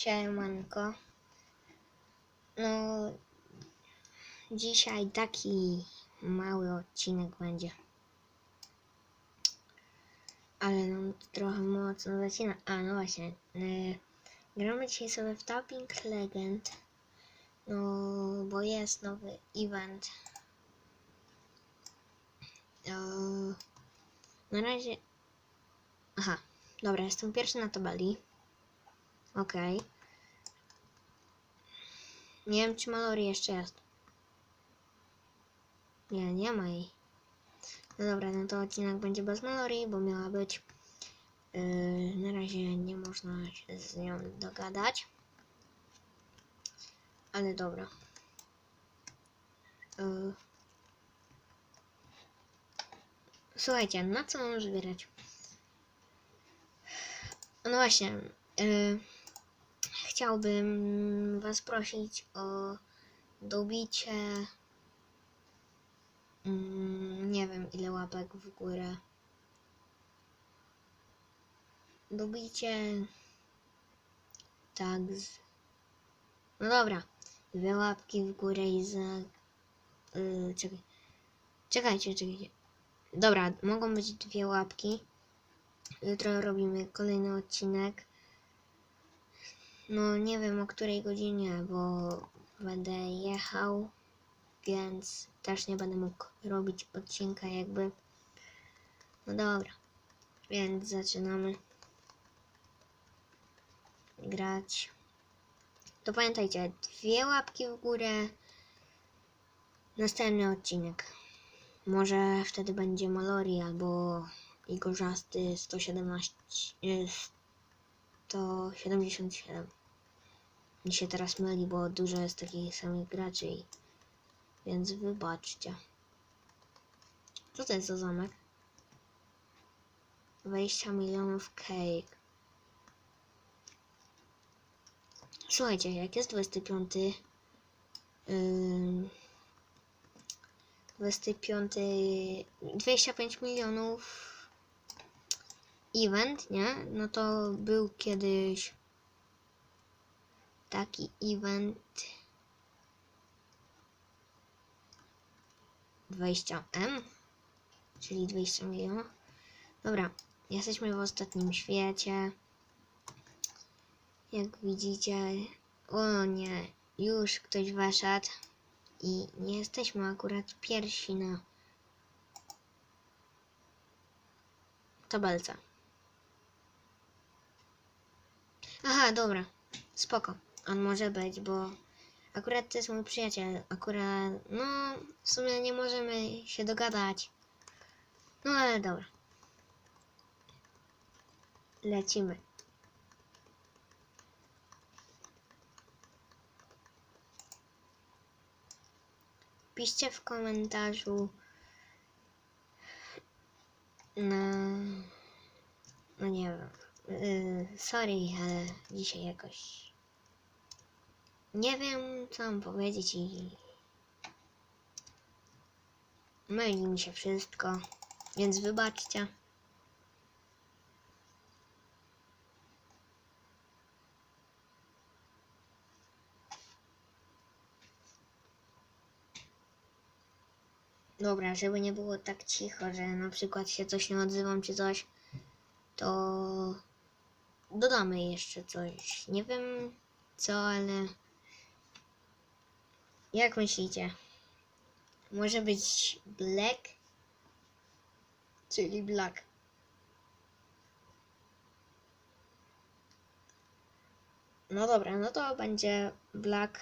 Siemanko. No, dzisiaj taki mały odcinek będzie. Ale to trochę mocno zaczyna. A, no właśnie. E, gramy dzisiaj sobie w Tapping Legend. No, bo jest nowy event. E, na razie... Aha, dobra, jestem pierwszy na tabeli. Okej. Nie wiem, czy Mallory jeszcze jest. Nie, nie ma jej. No dobra, no to odcinek będzie bez Mallory, bo miała być. Yy, na razie nie można się z nią dogadać. Ale dobra. Yy. Słuchajcie, na co mam zbierać? No właśnie. Yy, chciałbym Was prosić o dobicie. Mm, nie wiem ile łapek w górę. Dobicie. Tak. Z... No dobra. Dwie łapki w górę i za. Yy, czekaj. Czekajcie, czekajcie. Dobra, mogą być dwie łapki. Jutro robimy kolejny odcinek. No nie wiem o której godzinie, bo będę jechał, więc też nie będę mógł robić odcinka jakby. No dobra, więc zaczynamy grać. To pamiętajcie, dwie łapki w górę, następny odcinek. Może wtedy będzie Malori albo Igorzasty 117, y, 177. Mi się teraz myli, bo dużo jest takich samych graczy, i- więc wybaczcie. Co to jest za zamek? 20 milionów cake. Słuchajcie, jak jest 25. Yy, 25. 25 milionów event, nie? No to był kiedyś taki event 20M, czyli 20 milionów. Dobra, jesteśmy w ostatnim świecie. Jak widzicie, o nie, już ktoś wyszedł i nie jesteśmy akurat pierwsi na tabelce. Aha, dobra. Spoko. On może być, bo akurat to jest mój przyjaciel. Akurat, no, w sumie nie możemy się dogadać. No ale dobra. Lecimy. Piszcie w komentarzu na... No nie wiem. Yy, sorry, ale dzisiaj jakoś nie wiem, co mam powiedzieć i myli mi się wszystko, więc wybaczcie. Dobra, żeby nie było tak cicho, że na przykład się coś nie odzywam czy coś, to dodamy jeszcze coś. Nie wiem co, ale jak myślicie? Może być black? Czyli black. No dobra, no to będzie black.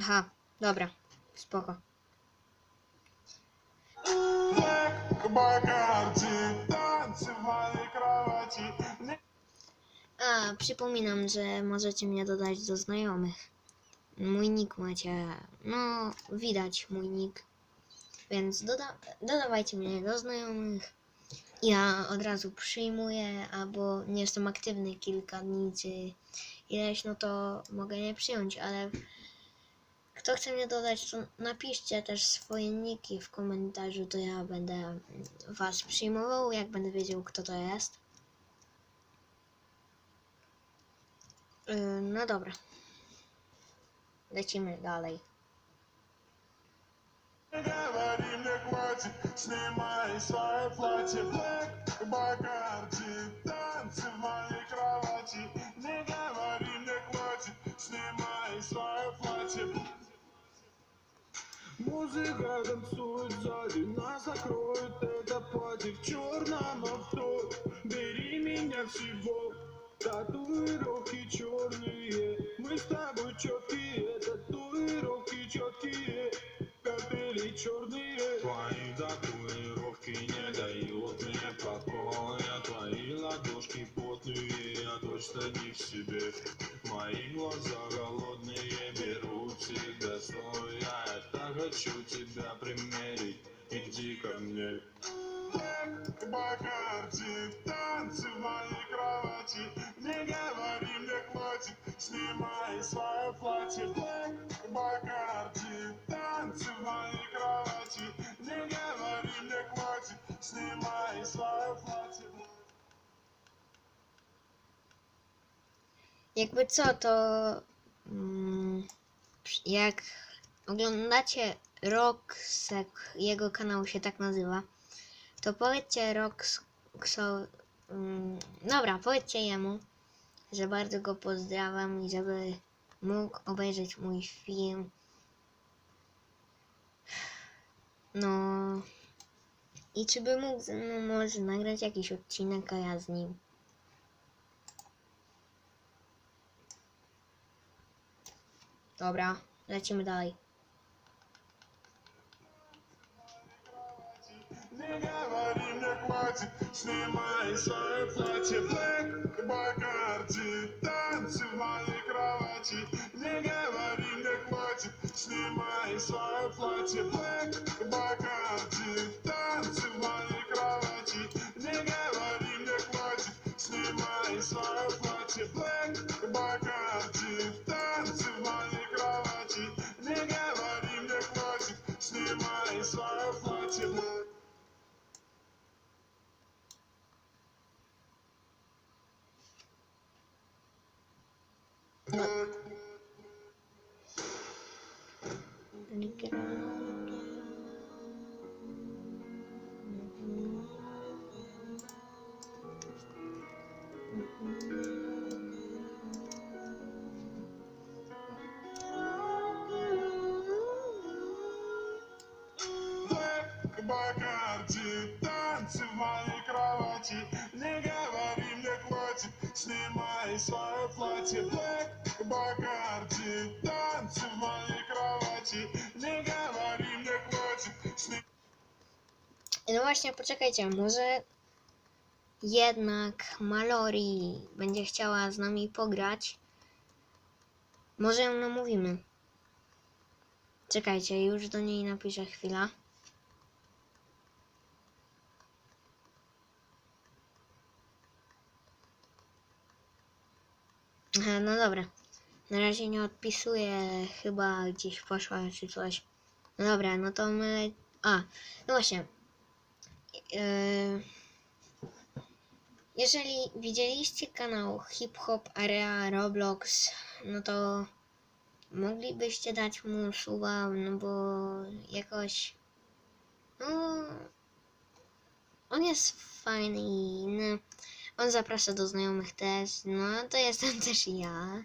Aha, dobra, spoko. A, przypominam, że możecie mnie dodać do znajomych. Mój nick macie, no widać mój nick. Więc doda dodawajcie mnie do znajomych. Ja od razu przyjmuję, albo nie jestem aktywny kilka dni czy ileś, no to mogę nie przyjąć, ale kto chce mnie dodać, to napiszcie też swoje niki w komentarzu, to ja będę was przyjmował, jak będę wiedział, kto to jest. Yy, No dobra. Lecimy dalej. Не говори мне хватит, снимай свое платье Black Музыка танцует сзади, нас закроет это пати В черном авто, бери меня всего Татуировки черные, мы с тобой хочу тебя примерить, иди ко мне. Бакарди, танцы в моей кровати. Не говори мне хватит, снимай свое платье. Black Бакарди, танцы в моей кровати. Не говори мне хватит, снимай свое платье. Jakby co, to mm, jak oglądacie Roxek, jego kanał się tak nazywa, to powiedzcie Roxo, mm, dobra, powiedzcie jemu, że bardzo go pozdrawiam i żeby mógł obejrzeć mój film. No i czy by mógł ze mną może nagrać jakiś odcinek, a ja z nim. Dobra, lecimy dalej. Снимай свое платье Black Бакарди, танцы в кровати. Не говори мне хватит, снимай свое платье Black Black Бакарди, танцы в моей кровати. Не говори мне хватит, снимай свое платье No właśnie, poczekajcie, może jednak Malori będzie chciała z nami pograć. Może ją namówimy. Czekajcie, już do niej napiszę chwila. Aha, no dobra. Na razie nie odpisuję, chyba gdzieś poszła czy coś. No dobra, no to my... A, no właśnie. Yy, Jeżeli widzieliście kanał Hip Hop Area Roblox, no to moglibyście dać mu suba, no bo jakoś no on jest fajny i no, on zaprasza do znajomych też, no to jestem też ja,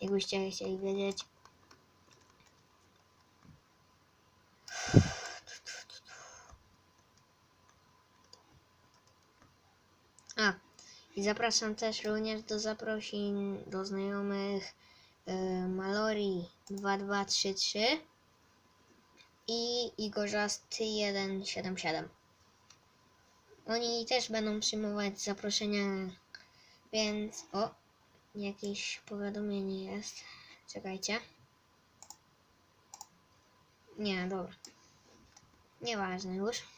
jakbyście chcieli wiedzieć. A, i zapraszam też również do zaprosin do znajomych y, Malori 2233 i Igorzasty 177. Oni też będą przyjmować zaproszenia, więc o, jakieś powiadomienie jest. Czekajcie. Nie, dobra. Nieważne już.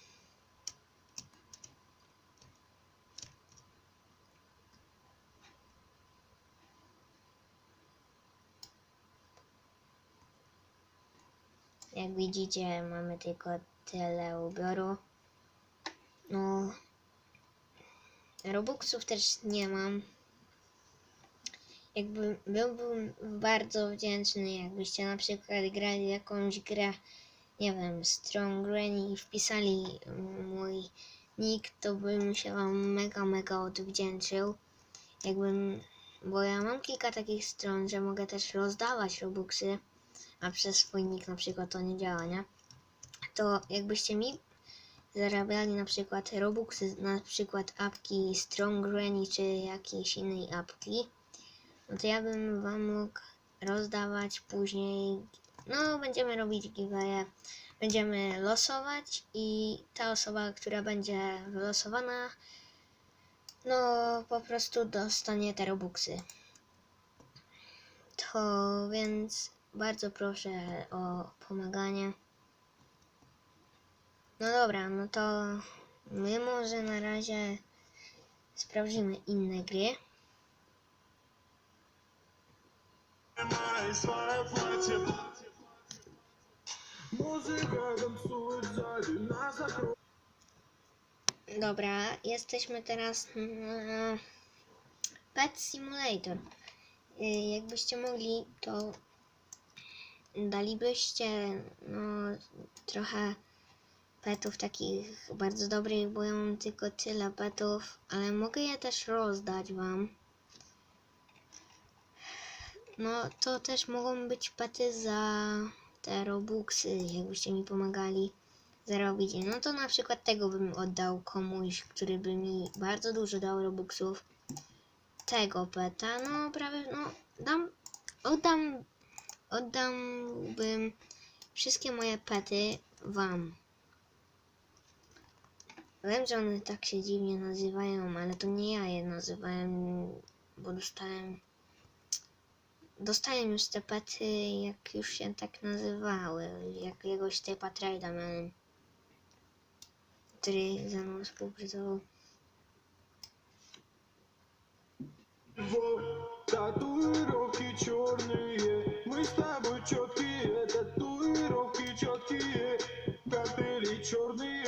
Jak widzicie, mamy tylko tyle ubioru. No, Robuxów też nie mam. Jakby byłbym bardzo wdzięczny, jakbyście na przykład grali jakąś grę, nie wiem, Strong Granny i wpisali mój nick, to bym się wam mega, mega odwdzięczył. Jakbym, bo ja mam kilka takich stron, że mogę też rozdawać Robuxy, a przez swój nick na przykład to nie działa, nie? To jakbyście mi zarabiali na przykład Robuxy, na przykład apki Strong Granny czy jakiejś innej apki, no to ja bym wam mógł rozdawać później. No, będziemy robić giveaway, będziemy losować i ta osoba, która będzie wylosowana, no po prostu dostanie te Robuxy. To więc bardzo proszę o pomaganie. No dobra, no to my może na razie sprawdzimy inne gry. Dobra, jesteśmy teraz na Pet Simulator. Y, jakbyście mogli, to dalibyście no, trochę petów takich bardzo dobrych, bo ja mam tylko tyle petów, ale mogę je też rozdać wam. No, to też mogą być pety za te robuxy, jakbyście mi pomagali zarobić. No to na przykład tego bym oddał komuś, który by mi bardzo dużo dał robuxów. Tego peta, no prawie, no dam, oddam, oddałbym wszystkie moje pety wam. Wiem, że one tak się dziwnie nazywają, ale to nie ja je nazywałem, bo dostałem dostałem już te pety, jak już się tak nazywały. Jakiegoś typa trade'a miałem, który ze mną współpracował. Во, Татуировки черные Мы с тобой четкие Татуировки четкие Капели черные